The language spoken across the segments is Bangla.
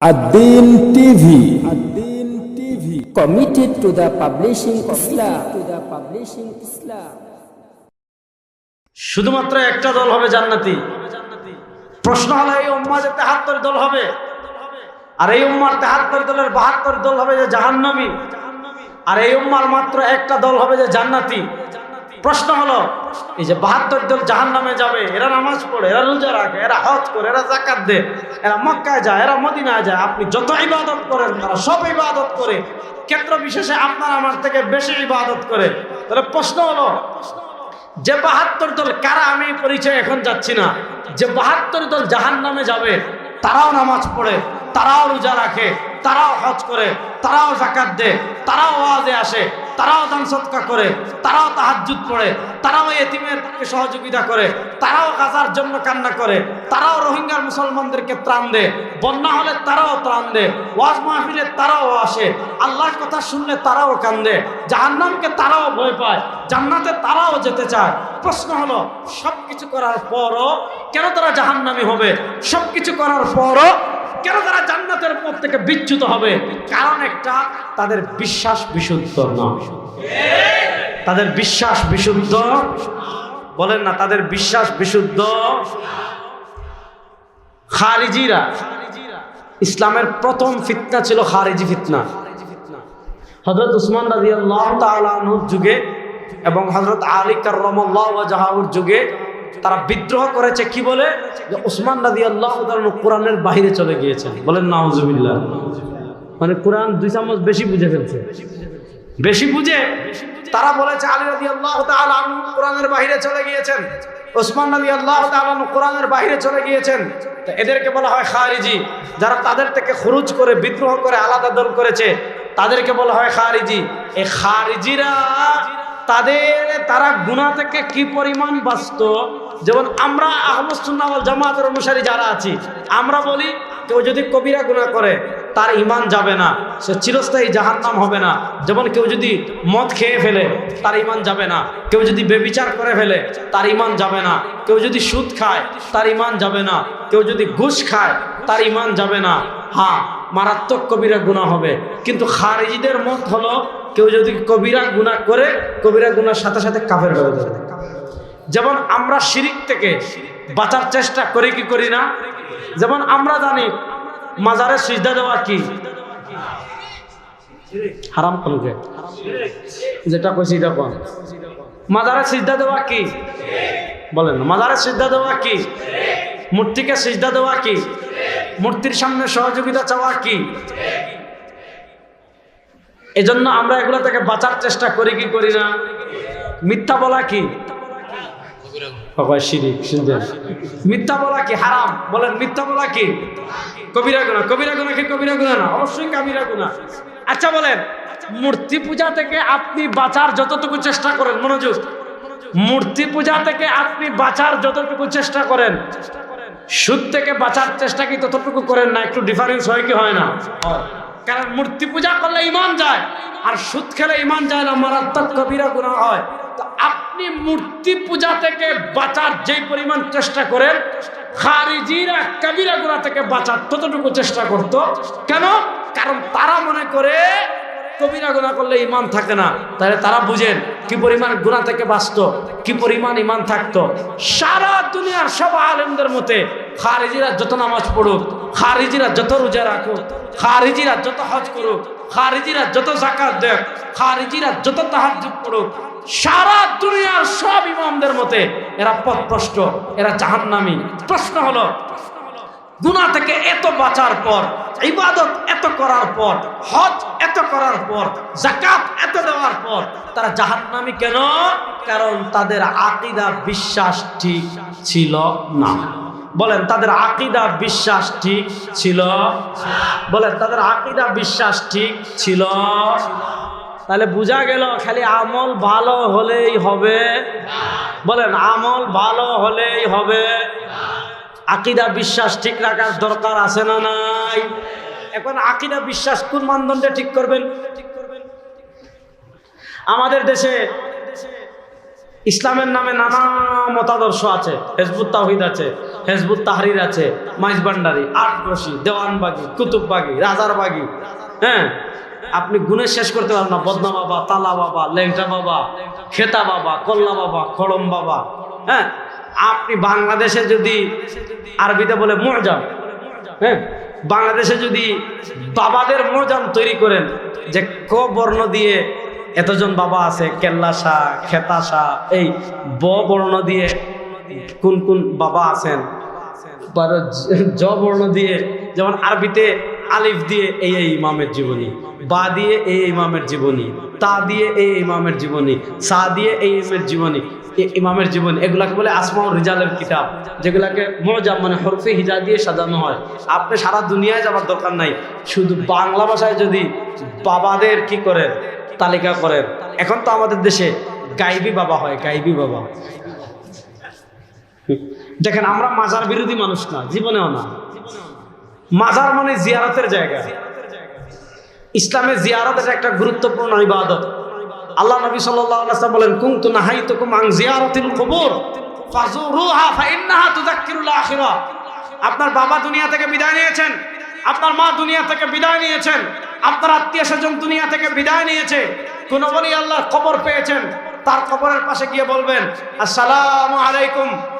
Ad-Din TV. Ad-Din TV. Committed to the publishing Islam. To the publishing Islam. শুধুমাত্র একটা দল হবে জান্নাতি প্রশ্ন হলো এই উম্মা যে তেহাত্তর দল হবে আর এই উম্মার তেহাত্তর দলের বাহাত্তর দল হবে যে জাহান্নবী আর এই উম্মার মাত্র একটা দল হবে যে জান্নাতি প্রশ্ন হলো, এই যে বাহাত্তর দল জাহান নামে যাবে, এরা নামাজ পড়ে, এরা রোজা রাখে, এরা হজ করে, এরা জাকাত দেয়, এরা মক্কায় যায়, এরা মদিনায় যায়, আপনি যত ইবাদত করেন, তারা সব ইবাদত করে। ক্ষেত্র বিশেষে আপনার আমার থেকে বেশি ইবাদত করে। তাহলে প্রশ্ন হলো, যে বাহাত্তর দল কারা, আমি পরিচয় এখন যাচ্ছি না। যে বাহাত্তর দল জাহান নামে যাবে, তারাও নামাজ পড়ে, তারাও রোজা রাখে, তারাও হজ করে, তারাও জাকাত দেয়, তারাও আওয়াজে আসে তারাও দান সৎকা করে, তারাও তাহাজ্জুদ পড়ে, তারাও এতিমের সহযোগিতা করে, তারাও গাজার জন্য কান্না করে, তারাও রোহিঙ্গার মুসলমানদেরকে ত্রাণ দেয় বন্যা হলে তারাও ত্রাণ দেয় ওয়াজ মাহফিলে তারাও আসে, আল্লাহর কথা শুনলে তারাও কান্দে, জাহান্নামকে তারাও ভয় পায়, জান্নাতে তারাও যেতে চায়। প্রশ্ন হলো সব কিছু করার পরও কেন তারা জাহান্নামি হবে? সব কিছু করার পরও কেন তারা জান্নাতের পথ থেকে বিচ্যুত হবে? কারণ একটা তাদের বিশ্বাস বিশুদ্ধ না তাদের বিশ্বাস বিশুদ্ধ? বলেন না, তাদের বিশ্বাস বিশুদ্ধ? খারিজিরা। ইসলামের প্রথম ফিতনা ছিল খারিজি ফিতনা। হজরত উসমান রাজি আল্লাহ যুগে এবং হজরত আলী জাহাউর যুগে তারা বিদ্রোহ করেছে কি বলে? যে উসমান রাজি আল্লাহ কোরআনের বাহিরে চলে গিয়েছেন। বলেন, নাউজুবিল্লাহ। মানে কোরআন দুই চামচ বেশি বুঝে ফেলছে। বেশি বুঝে? তারা বলেছে আলী রাজি আল্লাহ কোরআনের বাহিরে চলে গিয়েছেন। ওসমান রাজি আল্লাহ তালু কোরআনের বাহিরে চলে গিয়েছেন। এদেরকে বলা হয় খারিজি। যারা তাদের থেকে খরুচ করে, বিদ্রোহ করে, আলাদা দল করেছে, তাদেরকে বলা হয় খারিজি। এই খারিজিরা, তাদের, তারা গুণা থেকে কি পরিমাণ বাঁচত যেমন আমরা আহমদুল্লাহ জামাতের অনুসারী যারা আছি, আমরা বলি, কেউ যদি কবিরা গুণা করে তার ইমান যাবে না। সে চিরস্থায়ী জাহান্নাম হবে না। যেমন কেউ যদি মদ খেয়ে ফেলে, তার ইমান যাবে না। কেউ যদি বেবিচার করে ফেলে, তার ইমান যাবে না। কেউ যদি সুদ খায়, তার ইমান যাবে না। কেউ যদি ঘুষ খায়, তার ইমান যাবে না। হ্যাঁ মারাত্মক কবিরা গুণা হবে। কিন্তু খারিজিদের মত হলো, কেউ যদি কবিরা গুণা করে, কবিরা গুনার সাথে সাথে কাফের হয়ে যাবে। যেমন আমরা শিরিক থেকে বাঁচার চেষ্টা করি কি করি না? যেমন আমরা জানি মাজারে সিজদা দেওয়া কি? হারাম কোনকে যেটা কইছি এটা কোন? মাজারে সিজদা দেওয়া কি? বলেন, মাজারে সিজদা দেওয়া কি? মূর্তিকে সিজদা দেওয়া কি? মূর্তির সামনে সহযোগিতা চাওয়া কি? এজন্য আমরা এগুলো থেকে বাঁচার চেষ্টা করি কি করি না? মিথ্যা বলা কি? মিথ্যা বলা কি? হারাম। বলেন, মিথ্যা বলা কি? কবিরা গুণা কবিরা গুণা কি কবিরা গুণা না? অবশ্যই কবিরা গুণা আচ্ছা বলেন, মূর্তি পূজা থেকে আপনি বাঁচার যতটুকু চেষ্টা করেন, মনোযোগ। মূর্তি পূজা থেকে আপনি বাঁচার যতটুকু চেষ্টা করেন, সুদ থেকে বাঁচার চেষ্টা কি ততটুকু করেন না? একটু ডিফারেন্স হয় কি হয় না? কারণ মূর্তি পূজা করলে ইমান যায়, আর সুদ খেলে ইমান যায় না, মারাত্মক কবিরা গুণা হয়। তো আপনি মূর্তি পূজা থেকে বাঁচার যে পরিমাণ চেষ্টা করেন খারিজিরা কবিরা গুণা থেকে বাঁচার ততটুকু চেষ্টা করত। কেন? কারণ তারা মনে করে কবিরা গুণা করলে ইমান থাকে না। তাহলে তারা বুঝেন কি পরিমাণ গুণা থেকে বাঁচত, কি পরিমাণ ইমান থাকতো। সারা দুনিয়ার সব আলেমদের মতে খারিজিরা যত নামাজ পড়ুক, খারিজিরা যত রোজা রাখুক, খারিজিরা যত হজ করুক, খারিজিরা যত জাকাত দেখ খারিজিরা যত তাহাজ্জুদ পড়ুক সারা দুনিয়ার সব ইমামদের মতে এরা পথভ্রষ্ট, এরা জাহান্নামী। প্রশ্ন হলো গুণা থেকে এত বাঁচার পর, ইবাদত এত করার পর, হজ এত করার পর জাকাত এত দেওয়ার পর, তারা জাহান্নামী কেন? কারণ তাদের আকিদা, বিশ্বাস ঠিক ছিল না। বলেন, তাদের আকিদা, বিশ্বাস ঠিক ছিল বলেন, তাদের আকিদা, বিশ্বাস ঠিক ছিল তাহলে বোঝা গেল, খালি আমল ভালো হলেই হবে। বলেন, আমল ভালো হলেই হবে। আকিদা, বিশ্বাস ঠিক রাখার দরকার আছে না নাই? এখন আকিদা, বিশ্বাস কোন মানদণ্ডে ঠিক করবেন? আমাদের দেশে ইসলামের নামে নানা মতাদর্শ আছে। হেজবুত তাহিদ আছে, হেজবুত তাহরির আছে, মাইজবান্ডারি আটরশি দেওয়ানবাগি, কুতুববাগি, রাজারবাগি হ্যাঁ? আপনি গুণে শেষ করতে পারেন না। বদনা বাবা, তালা বাবা লেংটা বাবা, খেতা বাবা, কল্লা বাবা, খড়ম বাবা। হ্যাঁ? আপনি বাংলাদেশে যদি আরবিতে বলে মরজাম হ্যাঁ? বাংলাদেশে যদি বাবাদের মরজাম তৈরি করেন, যে ক বর্ণ দিয়ে এতজন বাবা আছে, কেল্লা শাহ, খেতা শাহ, এই ব বর্ণ দিয়ে কোন কোন বাবা আছেন? জ বর্ণ দিয়ে, যেমন আরবিতে আলিফ দিয়ে এই এই ইমামের জীবনী, বা দিয়ে এই ইমামের জীবনী, তা দিয়ে এই ইমামের জীবনী, সা দিয়ে এই ইমামের জীবনী ইমামের জীবনী, এগুলাকে বলে আসমাউর রিজালের কিতাব, যেগুলাকে মজাম মানে হরফে হিজা দিয়ে সাজানো হয়। আপনি সারা দুনিয়ায় যাওয়ার দরকার নাই, শুধু বাংলা ভাষায় যদি বাবাদের কি করেন, তালিকা করেন। এখন তো আমাদের দেশে গাইবি বাবা হয়, গাইবি বাবা। দেখেন, আমরা মাজার বিরোধী মানুষ না, জীবনেও না। মাজার মানে জিয়ারতের জায়গা। ইসলামে জিয়ারত এটা একটা গুরুত্বপূর্ণ ইবাদত। আল্লাহ নবী ওয়াসাল্লাম বলেন, কুনতু নাহাইতুকুম আন জিয়ারাতিল কুবুর ফাজুরুহা ফাইন্নাহা তুযাক্কিরুল আপনার বাবা দুনিয়া থেকে বিদায় নিয়েছেন, আপনার মা দুনিয়া থেকে বিদায় নিয়েছেন, আপনার আত্মীয় স্বজন দুনিয়া থেকে বিদায় নিয়েছে। কোন বলি আল্লাহ কবর পেয়েছেন, তার কবরের পাশে গিয়ে বলবেন, আসসালামু আলাইকুম।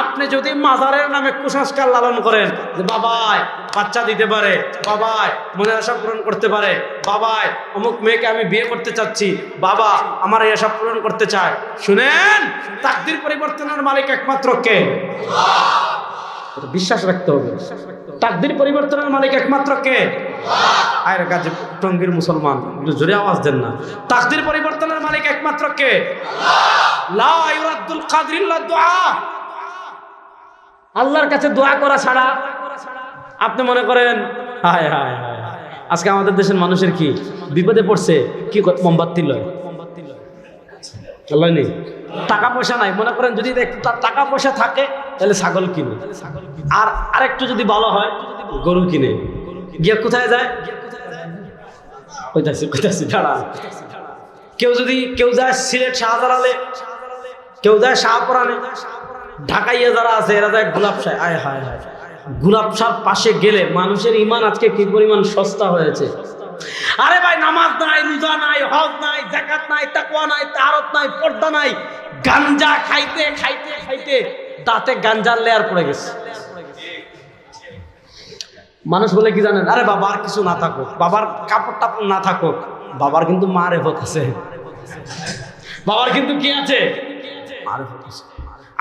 আপনি যদি মাজারের নামে কুসংস্কার লালন করেন, যে বাবাই, বাচ্চা দিতে পারে, বাবাই, মনের আশা পূরণ করতে পারে, বাবাই, অমুক মেয়েকে আমি বিয়ে করতে চাচ্ছি, বাবা, আমার এই আশা পূরণ করতে চায়। শুনেন, তাকদির পরিবর্তনের মালিক একমাত্র কে? বিশ্বাস রাখতে হবে। তাকদির পরিবর্তনের মালিক একমাত্র কে? আয়ের কাজে টঙ্গির মুসলমান জোরে আওয়াজ দেন না। তাকদির পরিবর্তনের মালিক একমাত্র কে? লা ইউরাদ্দুল দুআ আল্লাহর কাছে দোয়া করা ছাড়া আপনি মনে করেন, হায় হায়। আজকে আমাদের দেশের মানুষের কি বিপদে পড়ছে, কি? মোমবাতি লয়? নেই টাকা পয়সা নাই। মনে করেন যদি একটু তার টাকা পয়সা থাকে, তাহলে ছাগল কিনে। আর আরেকটু যদি ভালো হয়, গরু কিনে। গিয়ে কোথায় যায়? কোথায় দাঁড়া। কেউ যদি কেউ যায় সিলেট শাহজালালে, কেউ যায় শাহপুরানে। ঢাকাইয়া যারা আছে, এরা যায় গোলাপ শাহ আয় হায় হায়। গোলাপ শাহ পাশে গেলে মানুষের ইমান আজকে কি পরিমাণ সস্তা হয়েছে? আরে ভাই, নামাজ নাই, রোজা নাই, হজ নাই জাকাত নাই, তাকওয়া নাই তারত নাই, পর্দা নাই। গাঞ্জা খাইতে খাইতে খাইতে দাঁতে গাঞ্জার লেয়ার পড়ে গেছে। মানুষ বলে কি জানেন? আরে বাবার কিছু না থাকুক, বাবার কাপড় টাপড় না থাকুক, বাবার কিন্তু মা রেফত আছে। বাবার কিন্তু কি আছে? মারেফত আছে।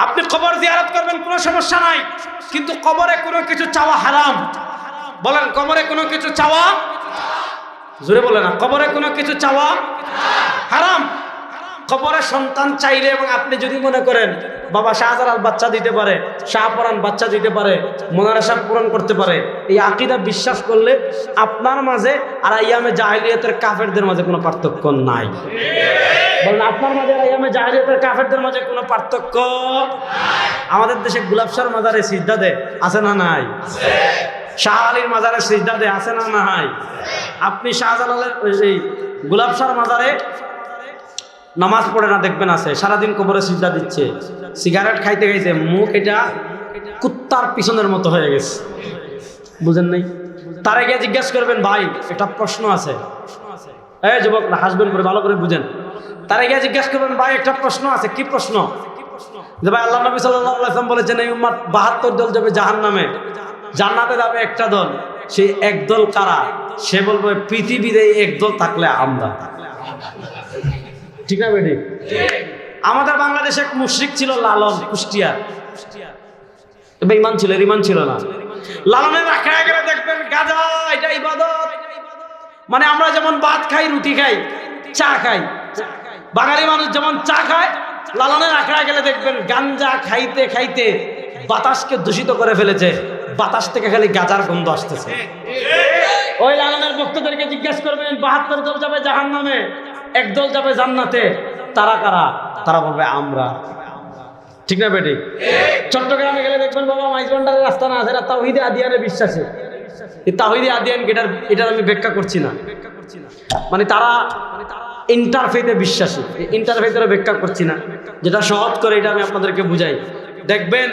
আপনি কবর জিয়ারত করবেন, কোনো সমস্যা নাই। কিন্তু কবরে কোনো কিছু চাওয়া হারাম। বলেন, কবরে কোনো কিছু চাওয়া? জোরে বলে না, কবরে কোনো কিছু চাওয়া হারাম? কবরে সন্তান চাইলে এবং আপনি যদি মনে করেন, বাবা শাহজালাল বাচ্চা দিতে পারে শাহপরান বাচ্চা দিতে পারে মোনারেশা পূরণ করতে পারে, এই আকিদা বিশ্বাস করলে আপনার মাঝে আর আইয়ামে জাহিলিয়তের কাফেরদের মাঝে কোনো পার্থক্য নাই। বলেন, আপনার মাঝে আইয়ামে ইয়ামে জাহিলিয়তের কাফেরদের মাঝে কোনো পার্থক্য আমাদের দেশে গুলাবশার মাজারে সিদ্ধা দে আছে না নাই? শাহ আলীর মাজারে সিদ্ধা দে আছে না নাই? আপনি শাহজালালের ওই গুলাবশার মাজারে নামাজ পড়ে না, দেখবেন আছে। সারাদিন কবরে সিজদা দিচ্ছে। সিগারেট খাইতে খাইতে মুখ এটা কুত্তার পিছনের মতো হয়ে গেছে। বুঝেন নাই? তারা গিয়ে জিজ্ঞেস করবেন, ভাই, একটা প্রশ্ন আছে। এই যুবক, হাসবেন করে, ভালো করে বুঝেন। তার আগে জিজ্ঞেস করবেন, ভাই, একটা প্রশ্ন আছে, কি প্রশ্ন? যে, ভাই, আল্লাহ নবী সাল্লাম বলেছেন, এই উম্মাদ বাহাত্তর দল যাবে জাহান নামে জান্নাতে যাবে একটা দল। সেই এক দল কারা? সে বলবে, পৃথিবীতে এক দল থাকলে আমরা। ঠিক না বেটি? আমাদের বাংলাদেশে এক মুশ্রিক ছিল লালন, কুষ্টিয়া। বেঈমান ছিল, রিমান ছিল না। লালনের আখড়া গেলে দেখবেন গাজা এটা ইবাদত। মানে আমরা যেমন ভাত খাই, রুটি খাই, চা খাই। বাঙালি মানুষ যেমন চা খায়, লালনের আখড়া গেলে দেখবেন গাঞ্জা খাইতে খাইতে বাতাসকে দূষিত করে ফেলেছে। বাতাস থেকে খালি গাজার গন্ধ আসতেছে। ওই লালনের ভক্তদেরকে জিজ্ঞেস করবেন, বাহাত্তর দল যাবে জাহান নামে একদল যাবে জান্নাতে, তারা কারা? তারা বলবে, আমরা। ঠিক না বেটি? চট্টগ্রামে গেলে দেখবেন বাবা মাইজবান্ডারের রাস্তা না আছে, এরা তাহিদে আদিয়ানে বিশ্বাসী। তাহিদে আদিয়ান এটার এটার আমি ব্যাখ্যা করছি না। মানে তারা ইন্টারফেতে বিশ্বাসী। ইন্টারফেতের ব্যাখ্যা করছি না। যেটা সহজ করে এটা আমি আপনাদেরকে বুঝাই। দেখবেন,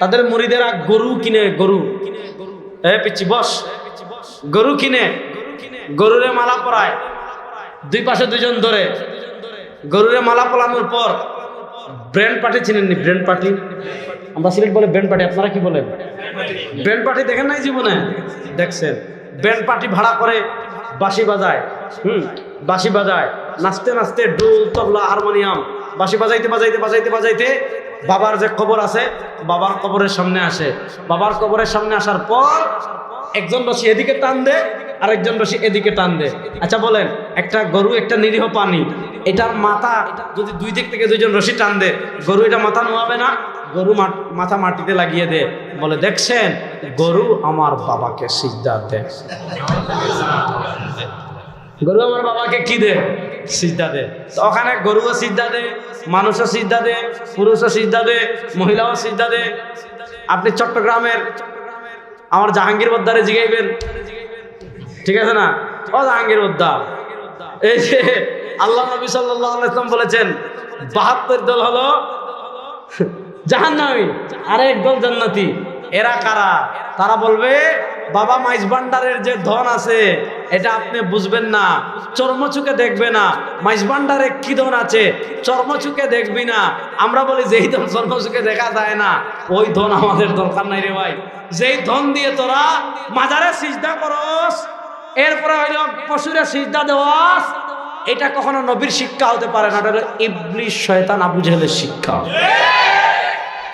তাদের মরিদেরা গরু কিনে গরু। এ পিচ্ছি বস। গরু কিনে, গরুরে মালা পরায়। দুই পাশে দুজন ধরে গরুরে মালা পরানোর পর ব্র্যান্ড পার্টি চিনেননি? Brand party? আমরা সিলেট বলে ব্র্যান্ড পার্টি, আপনারা কি বলেন? ব্র্যান্ড পার্টি দেখেন নাই জীবনে? দেখছেন। ব্র্যান্ড পার্টি ভাড়া করে বাঁশি বাজায়, হুম? বাঁশি বাজায়। নাচতে নাচতে ডোল, তবলা, হারমোনিয়াম। বাঁশি বাজাইতে বাজাইতে বাজাইতে বাজাইতে বাবার যে কবর আছে, বাবার কবরের সামনে আসে। বাবার কবরের সামনে আসার পর একজন রশি এদিকে টান দে, আরেকজন রশি এদিকে টান দে। আচ্ছা বলেন, একটা গরু, একটা নিরীহ পানি এটার মাথা যদি দুই দিক থেকে দুইজন রশি টান দে, গরু এটা মাথা নোয়াবে না? গরু মাথা মাটিতে লাগিয়ে দে। বলে, দেখছেন, গরু আমার বাবাকে সিজদা দে গরু আমার বাবাকে কি দে? সিদ্ধা দে। ওখানে গরুও সিদ্ধা দে, মানুষও সিদ্ধা দে, পুরুষও সিদ্ধা দে, মহিলাও সিদ্ধা দে। আপনি চট্টগ্রামের আমার জাহাঙ্গীর বদ্দারে জিগাইবেন। ঠিক আছে না? ও জাহাঙ্গীর বদ্দা এই যে আল্লাহ নবী সাল্লাহ ইসলাম বলেছেন, বাহাত্তর দল হলো জাহান্নামী আর এক দল জান্নাতি। এরা কারা? তারা বলবে, বাবা মাইজ ভান্ডারের যে ধন আছে, এটা আপনি বুঝবেন না, চর্মচুকে দেখবে না, মাইজ ভান্ডারে কি ধন আছে, চর্মচুকে দেখবি না। আমরা বলি, যেই ধন চর্মচুকে দেখা যায় না, ওই ধন আমাদের দরকার নাই রে ভাই। যেই ধন দিয়ে তোরা মাজারে সিজদা করস, এরপরে হইল পশুরে সিজদা দেওয়াস, এটা কখনো নবীর শিক্ষা হতে পারে না, এটা ইবলিশ শয়তান আবু জেহেলের শিক্ষা।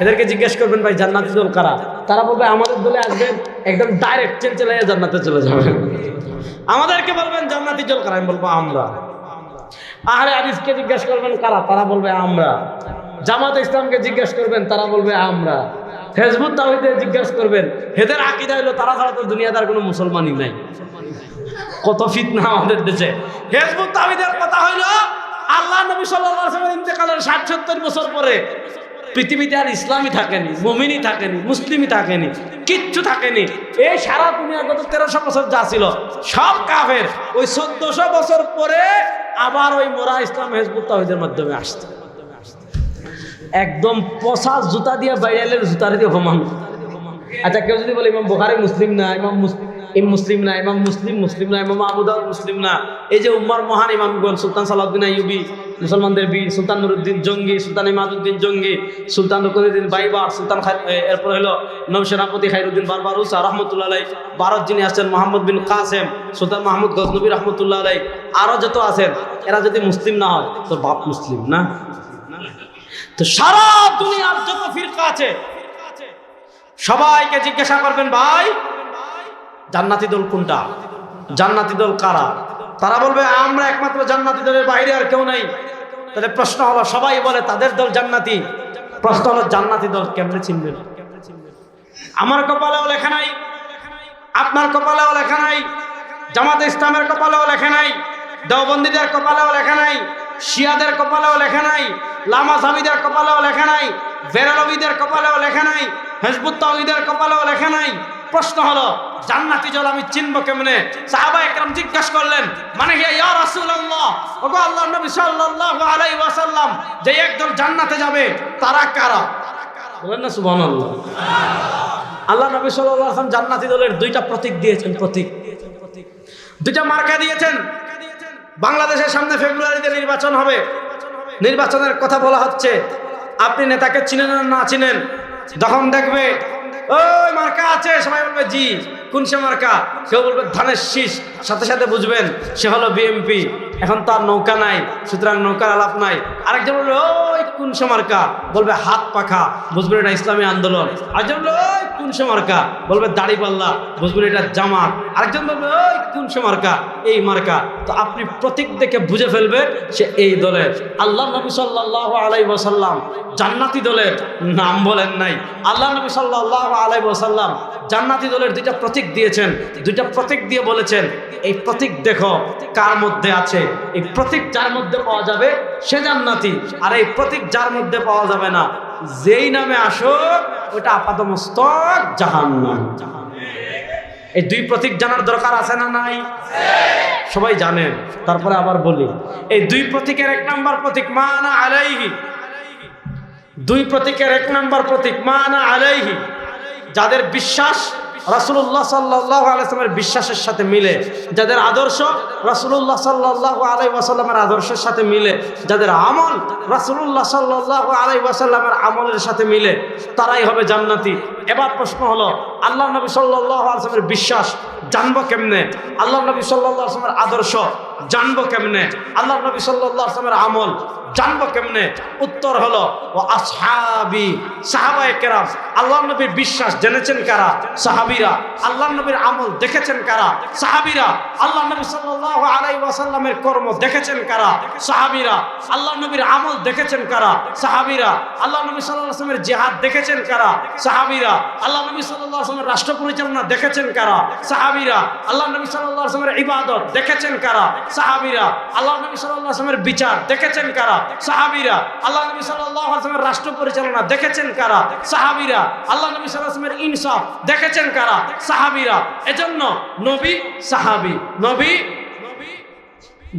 এদেরকে জিজ্ঞেস করবেন, ভাই, জান্নাতি দল কারা? তারা বলবে, আমাদের দলে আসবেন, একদম ডাইরেক্ট চেন চলে জান্নাতে চলে যাবেন আমাদেরকে বলবেন, জান্নাতি দল কারা? আমি বলব, আমরা। আহলে হাদিসকে জিজ্ঞেস করবেন, কারা? তারা বলবে, আমরা। জামাত ইসলামকে জিজ্ঞেস করবেন, তারা বলবে, আমরা। ফেসবুক তাহিদে জিজ্ঞেস করবেন হেদের আকিদা হইল তারা ছাড়া তো দুনিয়াদার কোনো মুসলমানই নাই। কত ফিতনা আমাদের দেশে। ফেসবুক তাহিদের কথা হইল আল্লাহ নবী ওয়াসাল্লামের ইন্তেকালের 60 70 বছর পরে পৃথিবীতে আর ইসলামই থাকেনি, মমিনই থাকেনি, মুসলিমই থাকেনি, কিচ্ছু থাকেনি। এই সারা দুনিয়া গত তেরোশো বছর যা ছিল, সব কাফের। ওই চোদ্দশো বছর পরে আবার ওই মোরা ইসলাম হেজবুত তাহিদের মাধ্যমে আসছে। একদম পশা জুতা দিয়ে বাইরে জুতা দিয়ে সমান আচ্ছা কেউ যদি বলে ইমাম বোখারি মুসলিম না, ইমাম মুসলিম ইম মুসলিম না, ইমাম মুসলিম মুসলিম না, ইমাম আবুদাউদ মুসলিম না, এই যে উম্মার মহান ইমামগণ, সুলতান সালাউদ্দিন আইয়ুবি, মুসলমানদের বীর, সুলতান নুরুদ্দিন জঙ্গি, সুলতান ইমাদুদ্দিন জঙ্গি, সুলতান রুকুদ্দিন বাইবার, সুলতান এরপর হলো নব সেনাপতি খাইরুদ্দিন বারবার উসা, রহমতুল্লাহ আলাই ভারত যিনি আসছেন মোহাম্মদ বিন কাসেম, সুলতান মাহমুদ গজনবী রহমতুল্লাহ আলাই আরও যত আছেন, এরা যদি মুসলিম না হয় তো বাপ মুসলিম না? তো সারা দুনিয়ার যত ফিরকা আছে সবাইকে জিজ্ঞাসা করবেন, ভাই, জান্নাতি দল কোনটা? জান্নাতি দল কারা? তারা বলবে, আমরা একমাত্র জান্নাতি দলের বাইরে আর কেউ নাই। তাহলে প্রশ্ন হলো, সবাই বলে, তাদের দল জান্নাতি? প্রশ্ন হলো, জান্নাতি দল কেমনে চিনবেন আমার কপালেও লেখা নাই, আপনার কপালেও লেখা নাই, জামাতে ইসলামের কপালেও লেখা নাই, দেওবন্দীদের কপালেও লেখা নাই। শিয়াদের কপালেও লেখা নাই, লামা সামিদের কপালেও লেখা নাই বেরালবিদের কপালেও লেখা নাই, হেজবুত তাহিদের কপালেও লেখা নাই। প্রশ্ন হলো, জান্নাতি জল আমি চিনব কেমনে? সাহাবা একরাম জিজ্ঞাসা করলেন মানে কি ইয়া রাসূলুল্লাহ, ওগো আল্লাহর নবী সাল্লাল্লাহু আলাইহি ওয়াসাল্লাম, যে একদল জান্নাতে যাবে, তারা কারা? বলেন না সুবহানাল্লাহ। আল্লাহ নবী সাল্লাল্লাহু আলাইহি ওয়াসাল্লাম জান্নাতি দলের দুইটা প্রতীক দিয়েছেন, প্রতীক। দুইটা মার্কা দিয়েছেন বাংলাদেশের সামনে ফেব্রুয়ারিতে নির্বাচন হবে। নির্বাচনের কথা বলা হচ্ছে। আপনি নেতাকে চিনেন না চিনেন? যখন দেখবে, ওই মার্কা আছে। সবাই বলবে, জি। কোন সে মার্কা? কেউ বলবে, ধানের শীষ। সাথে সাথে বুঝবেন, সে হলো বিএমপি। এখন তার নৌকা নাই, সুতরাং নৌকার আলাপ নাই। আরেকজন বলবে ওই কোন সে মার্কা বলবে, হাত পাখা, বুঝবেন এটা ইসলামী আন্দোলন। আরেকজন বলবে ওই কোন সে মার্কা বলবে, দাড়ি পাল্লা, বুঝবেন এটা জামাত। আরেকজন বলবে, ওই কোন সে মার্কা এই মার্কা। তো আপনি প্রতীক দেখে বুঝে ফেলবে সে এই দলের। আল্লাহ নবী সাল্লাহ আলাই ওসাল্লাম জান্নাতি দলের নাম বলেন নাই। আল্লাহ নবী সাল্লাহ আলাই ওসাল্লাম জান্নাতি দলের দুইটা প্রতীক দিয়েছেন। দুইটা প্রতীক দিয়ে বলেছেন, এই প্রতীক দেখো কার মধ্যে আছে। এই প্রতীক যার মধ্যে পাওয়া যাবে সে জান্নাতি, আর এই প্রতীক যার মধ্যে পাওয়া যাবে না, যেই নামে আসো ওটা আপাতমস্তক জাহান্নাম। এই দুই প্রতীক জানার দরকার আছে না নাই? সবাই জানেন তারপরে আবার বলি, এই দুই প্রতীকের এক নাম্বার প্রতীক মানা আলাইহি। দুই প্রতীকের এক নাম্বার প্রতীক মানা আলাইহি। যাদের বিশ্বাস রাসুল্লাহ সাল্লাহ আলাইসলামের বিশ্বাসের সাথে মিলে, যাদের আদর্শ রাসুল্লাহ সাল্লাহ আলাই ওয়াসাল্লামের আদর্শের সাথে মিলে, যাদের আমল রাসুল্লাহ সাল্লাহ আলাই ওয়াসাল্লামের আমলের সাথে মিলে, তারাই হবে জান্নাতি। এবার প্রশ্ন হলো আল্লাহ নবী সাল্লাহ আলসালামের বিশ্বাস জানব কেমনে? আল্লাহ নবী সাল্লাহ আসলামের আদর্শ জানব কেমনে? আল্লাহ নবী সাল্লাহ আসলামের আমল জানব কেমনে? উত্তর হলো, ও আসহাবি, সাহাবায়ে কেরাম, আল্লাহ নবীর বিশ্বাস জেনেছেন কারা? সাহাবিরা। আল্লাহ নবীর আমল দেখেছেন কারা? সাহাবিরা। আল্লাহ নবী সাল্লাল্লাহু আলাই ওয়াসাল্লামের কর্ম দেখেছেন কারা? সাহাবিরা। আল্লাহ নবীর আমল দেখেছেন কারা? সাহাবিরা। আল্লাহ নবী সাল্লাল্লাহু আলাইহি ওয়াসাল্লামের জিহাদ দেখেছেন কারা? সাহাবিরা। আল্লাহ নবী সাল্লাল্লাহু আলাইহি ওয়াসাল্লামের রাষ্ট্র পরিচালনা দেখেছেন কারা? সাহাবিরা, আল্লাহ নবী সাল্লাল্লাহু আলাইহি ওয়াসাল্লামের ইবাদত দেখেছেন কারা? সাহাবিরা, আল্লাহ নবী সাল্লাল্লাহু আলাইহি ওয়াসাল্লামের বিচার দেখেছেন কারা? সাহাবিরা, আল্লাহ নবী সাল্লাল্লাহু আলাইহি ওয়াসাল্লামের রাষ্ট্র পরিচালনা দেখেছেন কারা? সাহাবিরা, আল্লাহ নবী সাল্লাল্লাহু আলাইহি ওয়াসাল্লামের ইনসাফ দেখেছেন কারা? সাহাবিরা, এজন্য নবী সাহাবী, নবী,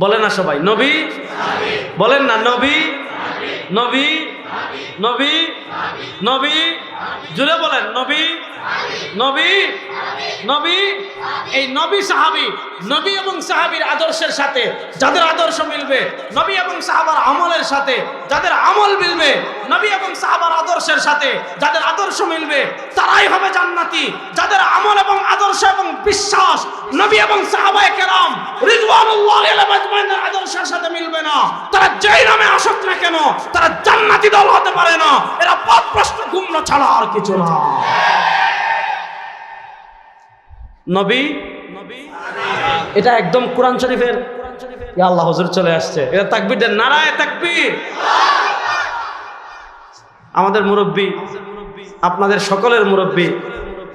বলে না সবাই, নবী, বলেন না, নবী নবী নবী নবী, জুড়ে বলেন, নবী নবী নবী, এই নবী সাহাবী, নবী এবং সাহাবীর আদর্শের সাথে যাদের আদর্শ মিলবে, নবী এবং সাহাবার আমলের সাথে যাদের আমল মিলবে, নবী এবং সাহাবার আদর্শের সাথে যাদের আদর্শ মিলবে, তারাই হবে জান্নাতি। যাদের আমল এবং আদর্শ এবং বিশ্বাস নবী এবং সাহাবায়ে কেরাম রিজওয়ানুল্লাহ আদর্শের সাথে মিলবে না। তারা যেই নামে আসুক না কেন, তারা জান্নাতি দল হতে পারে না। এরা পথ প্রশ্ন গুমরা ছাড়া আর কিছু না। নবী? এটা একদম কোরআন শরীফের। আল্লাহ, হুজুর চলে আসছে। এটা তাকবীর নারায় তাকবীর। আমাদের মুরব্বী, আপনাদের সকলের মুরব্বী,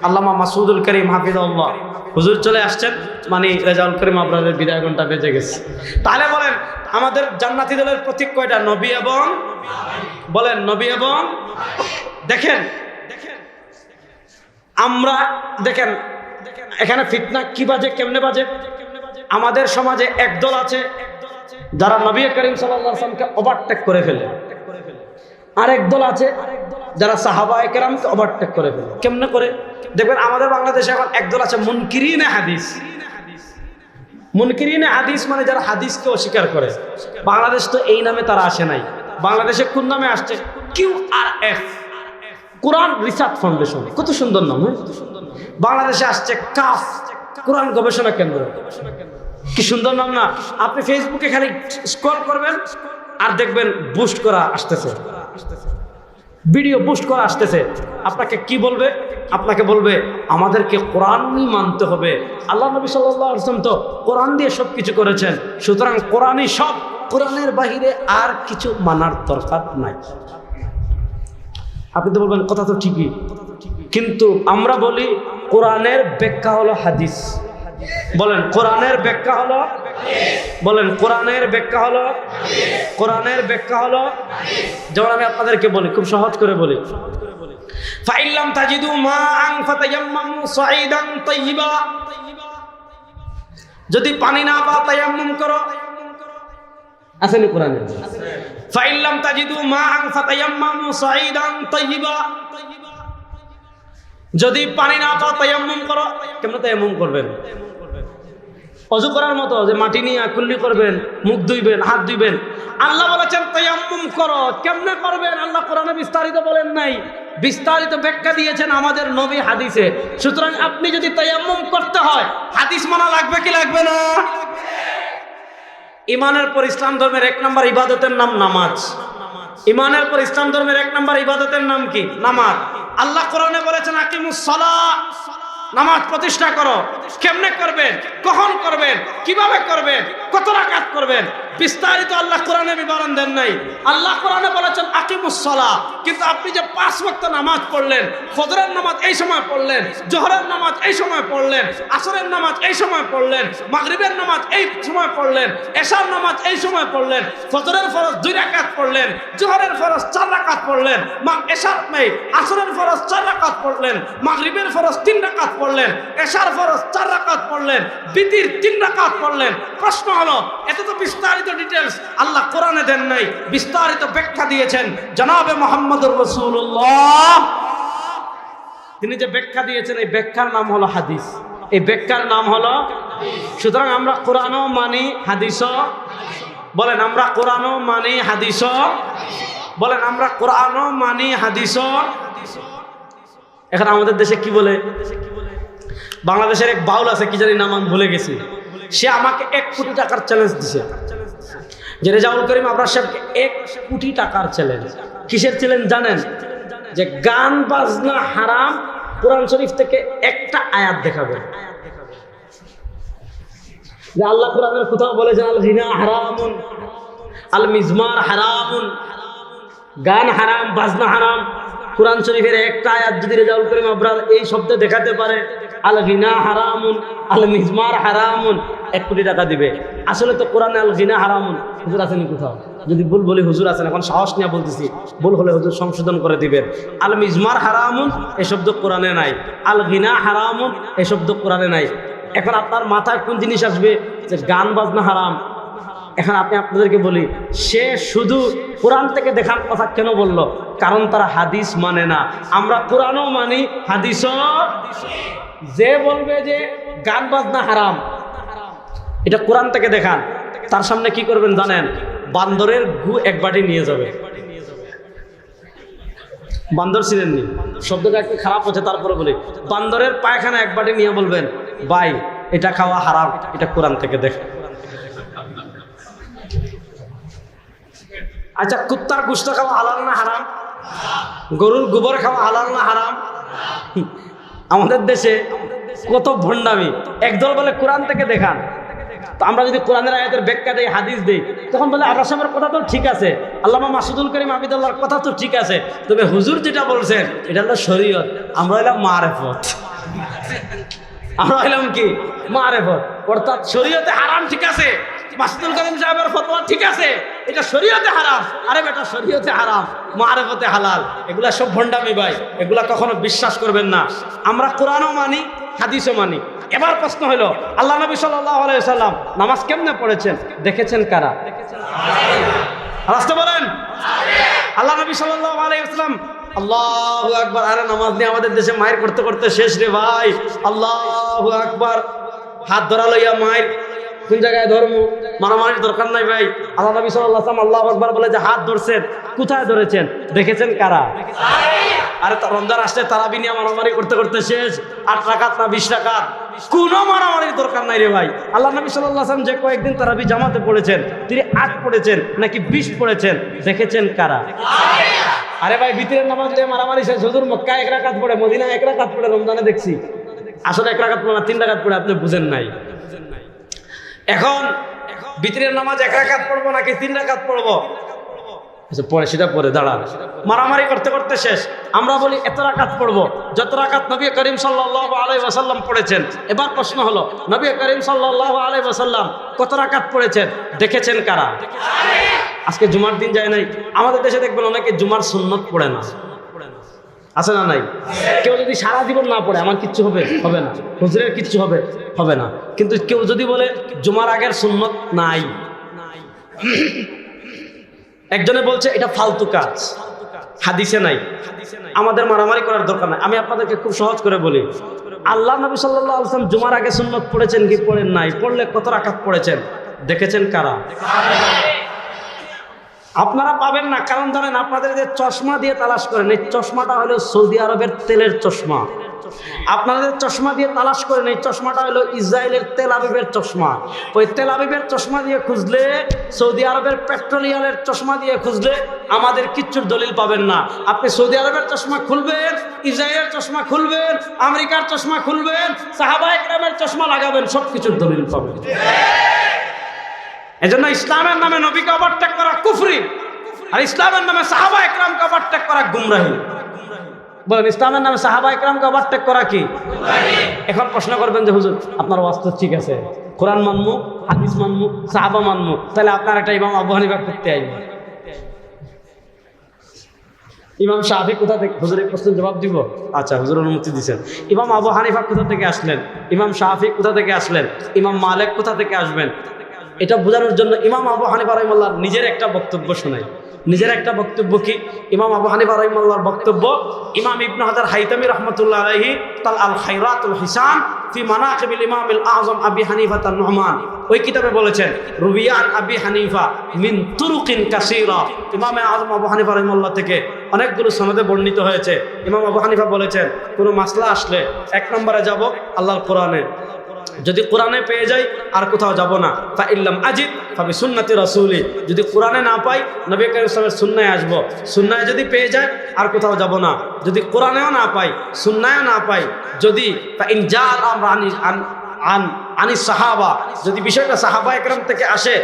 আল্লামা মাসুদুল করিম হাফিজুল্লাহ হুজুর চলে আসছেন মানে রেজাউল করিম আপনাদের বিদায় ঘণ্টা বেজে গেছে। তাহলে বলেন, আমাদের জান্নাতি দলের প্রতীক কয়টা? নবী এবং বলেন, নবী এবং দেখেন, আমরা দেখেন, এখানে ফিতনা কি বাজে, কেমনে বাজে? আমাদের সমাজে একদল আছে, যারা নবী করিম সাল্লামকে ওভারটেক করে ফেলে। আরেক দল আছে, যারা সাহাবা একরামকে ওভারটেক করে ফেলে। কেমনে করে? দেখবেন আমাদের বাংলাদেশে এখন একদল আছে মুনকিরিনে হাদিস। মুনকিরিনে হাদিস মানে যারা হাদিসকে অস্বীকার করে। বাংলাদেশ তো এই নামে তারা আসে নাই। বাংলাদেশে কোন নামে আসছে? Q R F. Quran research foundation. কত সুন্দর নাম হ্যাঁ? বাংলাদেশে আসছে কাফ, কোরআন গবেষণা কেন্দ্র। কি সুন্দর নাম না? আপনি ফেসবুকে খালি স্ক্রল করবেন আর দেখবেন বুস্ট করা আসতেছে। ভিডিও পোস্ট করা আসতেছে। আপনাকে কি বলবে? আপনাকে বলবে, আমাদেরকে কোরআনই মানতে হবে। আল্লাহ নবী সাল্লাহ আসলাম তো কোরআন দিয়ে সব কিছু করেছেন। সুতরাং কোরআনই সব। কোরআনের বাহিরে আর কিছু মানার দরকার নাই। আপনি তো বলবেন, কথা তো ঠিকই। কিন্তু আমরা বলি, কোরআনের ব্যাখ্যা হলো হাদিস। বলেন, কোরআনের ব্যাখ্যা হলো বলেন, কোরআনের ব্যাখ্যা হলো কোরআনের ব্যাখ্যা হলো, যেমন আমি আপনাদেরকে বলি, খুব সহজ করে বলি। ফাইল্লাম তাজিদু মা আং ফাতায়াম্মামু সাইদান তাইয়িবা। যদি পানি না পাও, তায়াম্মুম করো। আসেনি কোরআনে? ফাইল্লাম তাজিদু মা আং ফাতায়াম্মামু সাইদান তাইয়িবা। যদি পানি না পাও, তায়াম্মুম করো। কেমন তায়াম্মুম করবেন? অজু করার মতো যে মাটি নিয়ে কুল্লি করবেন, মুখ ধুইবেন, হাত ধুইবেন। আল্লাহ বলেছেন, তায়াম্মুম করো। কেমনে করবেন? আল্লাহ কোরআনে বিস্তারিত বলেন নাই। বিস্তারিত ব্যাখ্যা দিয়েছেন আমাদের নবী হাদিসে। সুতরাং আপনি যদি তায়াম্মুম করতে হয়, হাদিস মানা লাগবে কি লাগবে না? ইমানের পর ইসলাম ধর্মের এক নম্বর ইবাদতের নাম নামাজ। ইমানের পর ইসলাম ধর্মের এক নম্বর ইবাদতের নাম কি? নামাজ। আল্লাহ কোরআনে বলেছেন, আকিমুস সালাহ। নামাজ প্রতিষ্ঠা করো। কেমনে করবেন? কখন করবেন? কীভাবে করবেন? কত রাকাত করবেন? বিস্তারিত আল্লাহ কোরআনে বিবরণ দেন নাই। আল্লাহ কোরআনে বলেছেন আকিমুসলা কিন্তু আপনি যে পাঁচ ওয়াক্ত নামাজ পড়লেন, ফজরের নামাজ এই সময় পড়লেন, জোহরের নামাজ এই সময় পড়লেন, আসরের নামাজ এই সময় পড়লেন, মাগরিবের নামাজ এই সময় পড়লেন, এশার নামাজ এই সময় পড়লেন, ফজরের ফরজ দুই রাকাত পড়লেন, জোহরের ফরজ চার রাকাত পড়লেন, মা এশার নেই, আসরের ফরজ চার রাকাত পড়লেন, মাগরিবের ফরজ তিন রাকাত পড়লেন, এশার ফরজ চার রাকাত পড়লেন, বিতির তিন রাকাত পড়লেন। প্রশ্ন হলো, এত তো বিস্তারিত ডিটেলস আল্লাহ কোরআনে দেন নাই, বিস্তারিত ব্যাখ্যা দিয়েছেন। জনাবে মোহাম্মদুর রসুল্লাহ তিনি যে ব্যাখ্যা দিয়েছেন, এই ব্যাখ্যার নাম হলো হাদিস। এই ব্যাখ্যার নাম হলো সুতরাং আমরা কোরআনও মানি, হাদিসও। বলেন, আমরা কোরআনও মানি, হাদিসও। বলেন, আমরা কোরআনও মানি, হাদিসও। এখন আমাদের দেশে কি বলে? বাংলাদেশের এক বাউল আছে, কি জানি নাম আমি ভুলে গেছি। সে আমাকে এক কোটি টাকার চ্যালেঞ্জ দিছে। যে রেজাউল করিম আবরার সাহেবকে এক কোটি টাকার চ্যালেঞ্জ কিসের চ্যালেঞ্জ জানেন? যে গান, বাজনা হারাম, কোরআন শরীফ থেকে একটা আয়াত দেখাবে। যে আল্লাহ কোরআনের কোথাও বলেছেন আল হিনা হারামুন, আল মিজমার হারামুন। গান হারাম, বাজনা হারাম। কোরআন শরীফের একটা আয়াত যদি রেজাউল করিম আবরার এই শব্দ দেখাতে পারে আল গিনা হারামুন আল মিজমার হারামুন, এক কোটি টাকা দিবে। আসলে তো কোরআনে আল গিনা হারামুন, হুজুর আছেন কোথাও? যদি ভুল বলি হুজুর আছেন, এখন সাহস নিয়ে বলতেছি, ভুল হলে হুজুর সংশোধন করে দিবেন। আল মিজমার হারামুন, এ শব্দ কোরআনে নাই। আল গিনা হারামুন, এ শব্দ কোরআনে নাই। এখন আপনার মাথায় কোন জিনিস আসবে? যে গান বাজনা হারাম এখন আপনি আপনাদেরকে বলি, সে শুধু কোরআন থেকে দেখার কথা কেন বলল? কারণ তারা হাদিস মানে না। আমরা কোরআনও মানি, হাদিসও যে বলবে যে গান বাজনা হারাম, এটা কোরআন থেকে দেখান। তার সামনে কি করবেন জানেন? বান্দরের গু এক বাটি নিয়ে যাবে। বান্দর ছিলেন নি শব্দটা একটু খারাপ হচ্ছে, তারপরে বলি। বান্দরের পায়খানা এক বাটি নিয়ে বলবেন, ভাই, এটা খাওয়া হারাম, এটা কোরআন থেকে দেখেন আচ্ছা কুত্তার গুস্ত খাওয়া হালাল না হারাম? গরুর গোবর খাওয়া হালাল না হারাম? আমাদের দেশে কত ভণ্ডামি। একদল বলে কোরআন থেকে দেখান। তো আমরা যদি কোরআনের আয়াতের ব্যাখ্যা দেই, হাদিস দেই, তখন বলে আকাশের কথা তো ঠিক আছে। আল্লামা মাসুদুল করিম আবিদুল্লাহর কথা তো ঠিক আছে। তবে হুজুর যেটা বলছেন, এটা হলো শরীয়ত। আমরা হলাম মারেফত। আমরা হইলাম কি? মারেফত। অর্থাৎ শরীয়তে হারাম ঠিক আছে। মাসুদুল করিম সাহেবের ফতোয়া ঠিক আছে। এটা শরীয়তে হারাম। আরে বেটা, শরীয়তে হারাম। মারেফতে হালাল। এগুলা সব ভণ্ডামি ভাই। এগুলা কখনো বিশ্বাস করবেন না। আমরা কোরআনও মানি, হাদিসও মানি। এবার প্রশ্ন হলো, আল্লাহ নবী সাল্লাহ সাল্লাম নামাজ কেমনে পড়েছেন? দেখেছেন কারা? রাস্তা বলেন। আল্লাহ নবী সাল্লাহ আলাইসলাম আল্লাহ আকবার। আরে নামাজ নিয়ে আমাদের দেশে মায়ের করতে করতে শেষ রে ভাই। আল্লাহ আকবার। হাত ধরা লইয়া মায়ের কোন জায়গায় ধর্ম মারামারির দরকার নাই ভাই। আল্লাহ নবী সাল্লাহ আসলাম আল্লাহ আকবার বলে যে, হাত ধরছেন, কোথায় ধরেছেন? দেখেছেন কারা? আরে রমজান আসলে তারাবি নিয়ে মারামারি করতে করতে শেষ। আট রাকাত না বিশ রাকাত? কোনো মারামারির দরকার নাই রে ভাই। আল্লাহ নবী সাল্লাহ আসলাম যে কয়েকদিন তারাবি জামাতে পড়েছেন, তিনি আট পড়েছেন, নাকি বিশ পড়েছেন, দেখেছেন কারা? আরে ভাই, ভিতরের নামাজ দিয়ে মারামারি শেষ। হুজুর মক্কা এক রাকাত পড়ে মদিনা এক রাকাত পড়ে, রমজানে দেখছি। আসলে এক রাকাত পড়ে না, তিন রাকাত পড়ে, আপনি বুঝেন নাই। এখন বিতরের নামাজ এক রাকাত পড়ব নাকি তিন রাকাত পড়ব? আচ্ছা, পরে সেটা পরে দাঁড়ান। মারামারি করতে করতে শেষ। আমরা বলি এত রাকাত পড়ব। যত রাকাত নবী করিম সাল্লাহ আলাই ওয়াসাল্লাম পড়েছেন। এবার প্রশ্ন হলো নবী করিম সাল্লাহ আলাই ওয়াসাল্লাম কত রাকাত পড়েছেন? দেখেছেন কারা? আজকে জুমার দিন যায় নাই। আমাদের দেশে দেখবেন অনেকে জুমার সুন্নত পড়ে না। আছে না নাই? কেউ যদি সারা জীবন না পড়ে, আমার কিচ্ছু হবে হবে না। হুজুরের কিচ্ছু হবে হবে না। কিন্তু কেউ যদি বলে, জুমার আগের সুন্নত নাই। একজনে বলছে, এটা ফালতু কাজ। হাদিসে নাই। আমাদের মারামারি করার দরকার নাই। আমি আপনাদেরকে খুব সহজ করে বলি। আল্লাহ নবী সাল্লাহ আসলাম জুমার আগে সুন্নত পড়েছেন কি পড়েন নাই? পড়লে কত রাখাত পড়েছেন? দেখেছেন কারা? আপনারা পাবেন না, কারণ ধরেন আপনাদের যে চশমা দিয়ে তালাশ করেন, এই চশমাটা হলো সৌদি আরবের তেলের চশমা। আপনাদের চশমা দিয়ে তালাশ করেন, এই চশমাটা হলো ইসরায়েলের তেল আবিবের চশমা। ওই তেল আবিবের চশমা দিয়ে খুঁজলে, সৌদি আরবের পেট্রোলিয়ামের চশমা দিয়ে খুঁজলে আমাদের কিচ্ছুর দলিল পাবেন না। আপনি সৌদি আরবের চশমা খুলবেন, ইসরায়েলের চশমা খুলবেন, আমেরিকার চশমা খুলবেন সাহাবা একরামের চশমা লাগাবেন সব কিছুর দলিল পাবেন। এজন্য ইসলামের নামে নবীকে ওভারটেক করা কুফরি আর ইসলামের নামে সাহাবা একরামকে ওভারটেক করা গুমরাহি। বলেন ইসলামের নামে সাহাবা একরামকে ওভারটেক করা কি? এখন প্রশ্ন করবেন যে হুজুর আপনার ওয়াজ ঠিক আছে। কোরআন মানমু হাদিস মানমু সাহাবা মানমু তাহলে আপনার একটা ইমাম আবু হানিফা করতে আইব। ইমাম শাহি কোথা থেকে হুজুরের প্রশ্নের জবাব দিব? আচ্ছা হুজুর অনুমতি দিচ্ছেন ইমাম আবু হানিফা কোথা থেকে আসলেন? ইমাম শাহি কোথা থেকে আসলেন? ইমাম মালিক কোথা থেকে আসবেন? এটা বোঝানোর জন্য ইমাম আবু হানিফা রহিমাল্লাহ নিজের একটা বক্তব্য শোনায়। নিজের একটা বক্তব্য কি? ইমাম আবু হানিফা রহিমাল্লাহর বক্তব্য, ইমাম ইবনু হাজার হাইতামি রহমতুল্লাহ আলহি তাল আল খাইরাতুল হিসান ফি মানাকিবিল ইমাম আজম আবি হানিফা তার রহমান ওই কিতাবে বলেছেন রুবিয়ান আবি হানিফা মিন তুরুকিন কাসিরা। ইমাম আজম আবু হানিফা রহিমাল্লাহ থেকে অনেকগুলো সনদে বর্ণিত হয়েছে। ইমাম আবু হানিফা বলেছেন, কোনো মাসলা আসলে এক নম্বরে যাব আল্লাহর কোরআনে। যদি কোরআনে পেয়ে যাই, আর কোথাও যাব না। তা ইল্লাম আজিদ, ফাবি সুন্নাতি রসুলি। যদি কোরআনে না পাই, নবী করিম সাহেবের সুন্নায় আসব। সুন্নায় যদি পেয়ে যায় আর কোথাও যাব না। যদি কোরআনেও না পাই, সুন্নায়ও না পাই, যদি তা ইন যা আমরা আনি, আন সাহাবা। যদি বিষয়টা সাহাবা একরাম থেকে আসে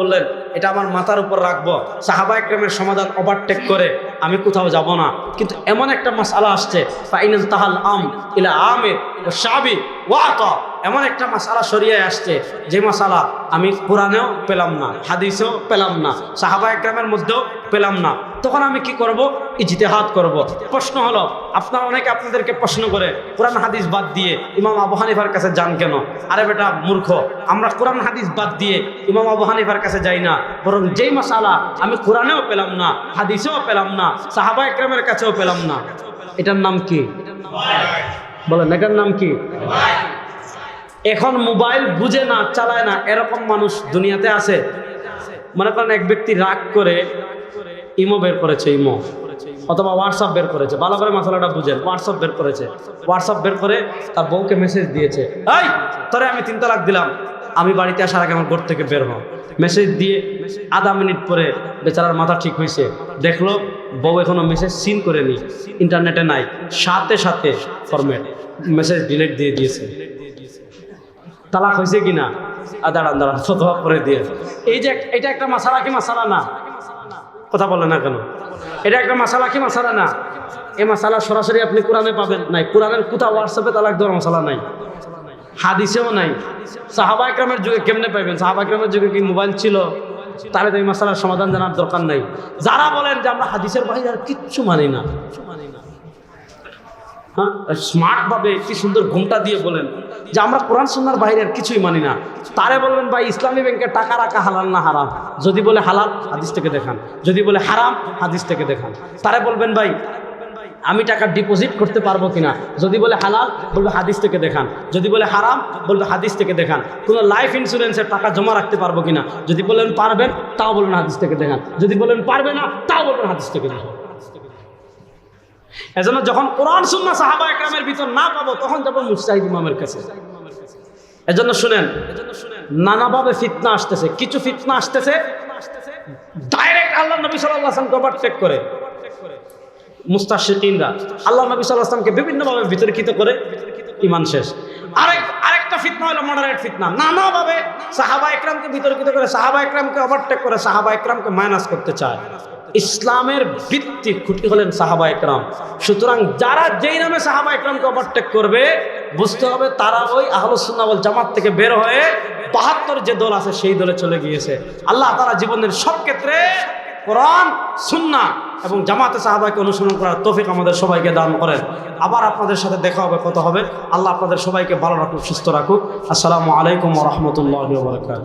বললেন, এটা আমার মাথার উপর রাখব। সাহাবা একরামের সমাধান ওভারটেক করে আমি কোথাও যাব না। কিন্তু এমন একটা মাসালা আসছে, ফাইনাল তাহাল আম ইলা আমের ও সাবি ওয়াতা এমন একটা মশালা সরিয়ে আসছে, যে মশালা আমি কোরআনেও পেলাম না, হাদিসেও পেলাম না, সাহাবা একরামের মধ্যেও পেলাম না। তখন আমি কি করব? ইজতেহাদ করব। প্রশ্ন হলো, আপনারা অনেকে আপনাদেরকে প্রশ্ন করে, কোরআন হাদিস বাদ দিয়ে ইমাম আবু হানিফার কাছে যান কেন? আরে বেটা, মূর্খ, আমরা কোরআন হাদিস বাদ দিয়ে ইমাম আবু হানিফার কাছে যাই না। বরং যেই মশালা আমি কোরআনেও পেলাম না, হাদিসেও পেলাম না, সাহাবা একরামের কাছেও পেলাম না। এটার নাম কি? বলেন, এটার নাম কি? এখন মোবাইল বুঝে না, চালায় না, এরকম মানুষ দুনিয়াতে আছে। মনে করেন এক ব্যক্তি রাগ করে ইমো বের করেছে, ইমো। অথবা হোয়াটসঅ্যাপ বের করেছে। ভালো করে মশলাটা বুঝেন। হোয়াটসঅ্যাপ বের করেছে। হোয়াটসঅ্যাপ বের করে তার বউকে মেসেজ দিয়েছে। এই, তোরে আমি তিন তালাক দিলাম। আমি বাড়িতে আসার আগে আমার ঘর থেকে বের হও মেসেজ দিয়ে আধা মিনিট পরে বেচারার মাথা ঠিক হয়েছে। দেখল বউ এখনও মেসেজ সিন করেনি। ইন্টারনেটে নাই। সাথে সাথে ফরম্যাট মেসেজ ডিলিট দিয়ে দিয়েছে। তালাক হয়েছে কিনা? দাঁড়ান দাঁড়ান। ফতোয়া করে দিয়ে। এই যে এটা একটা মশালা কি মশালা না? কথা বলে না কেন? এটা একটা মশালা কি মশালা না? এই মশালা সরাসরি আপনি কোরআনে পাবেন? নাই, কোরআনের কোথাও হোয়াটসঅ্যাপে তালাক দেওয়ার মশালা নাই। হাদিসেও নাই। সাহাবা একরামের যুগে কেমনে পাইবেন? সাহাবা একরামের যুগে কি মোবাইল ছিল? তাহলে তো এই মশালার সমাধান জানার দরকার নাই। যারা বলেন যে আমরা হাদিসের বাইরে আর কিচ্ছু মানি না। হ্যাঁ? স্মার্টভাবে কি সুন্দর ঘুমটা দিয়ে বলেন যে আমরা কোরআন সুন্নার বাইরে আর কিছুই মানি না। তারে বলবেন, ভাই, ইসলামী ব্যাংকে টাকা রাখা হালাল না হারাম? যদি বলে হালাল, হাদিস থেকে দেখান। যদি বলে হারাম, হাদিস থেকে দেখান। তারে বলবেন, ভাই, আমি টাকা ডিপোজিট করতে পারব কিনা? যদি বলে হালাল, বলবে হাদিস থেকে দেখান। যদি বলে হারাম, বলবে হাদিস থেকে দেখান। কোনো লাইফ ইন্স্যুরেন্সের টাকা জমা রাখতে পারব কিনা? যদি বলেন পারবেন, তাও বলবেন হাদিস থেকে দেখান। যদি বলেন পারবে না, তাও বলবেন হাদিস থেকে দেখান। এজন্য যখন কোরআন সুন্না সাহাবা একরামের ভিতর না পাবো, তখন যাব মুস্তাহিদ ইমামের কাছে। এজন্য শুনেন, নানাভাবে ফিতনা আসতেছে। কিছু ফিতনা আসতেছে ডাইরেক্ট আল্লাহ নবী সাল্লাহ আসলামকে ওভারটেক করে। মুস্তাশিকিনরা আল্লাহ নবী বিভিন্নভাবে বিতর্কিত করে ইমান শেষ। আরেক, আরেকটা ফিতনা হলো মডারেট ফিতনা। নানাভাবে সাহাবা একরামকে বিতর্কিত করে, সাহাবা একরামকে ওভারটেক করে, সাহাবা একরামকে মাইনাস করতে চায়। ইসলামের ভিত্তি খুঁটি হলেন সাহাবা একরাম। সুতরাং যারা যেই নামে সাহাবা একরামকে ওভারটেক করবে, বুঝতে হবে তারা ওই আহলুসুন্নাবল জামাত থেকে বের হয়ে বাহাত্তর যে দল আছে সেই দলে চলে গিয়েছে। আল্লাহ তারা জীবনের সব ক্ষেত্রে কোরআন সুন্না এবং জামাতে সাহাবাকে অনুসরণ করার তৌফিক আমাদের সবাইকে দান করেন। আবার আপনাদের সাথে দেখা হবে কত হবে। আল্লাহ আপনাদের সবাইকে ভালো রাখুক, সুস্থ রাখুক। আসসালামু আলাইকুম রহমতুল্লাহ বরকাত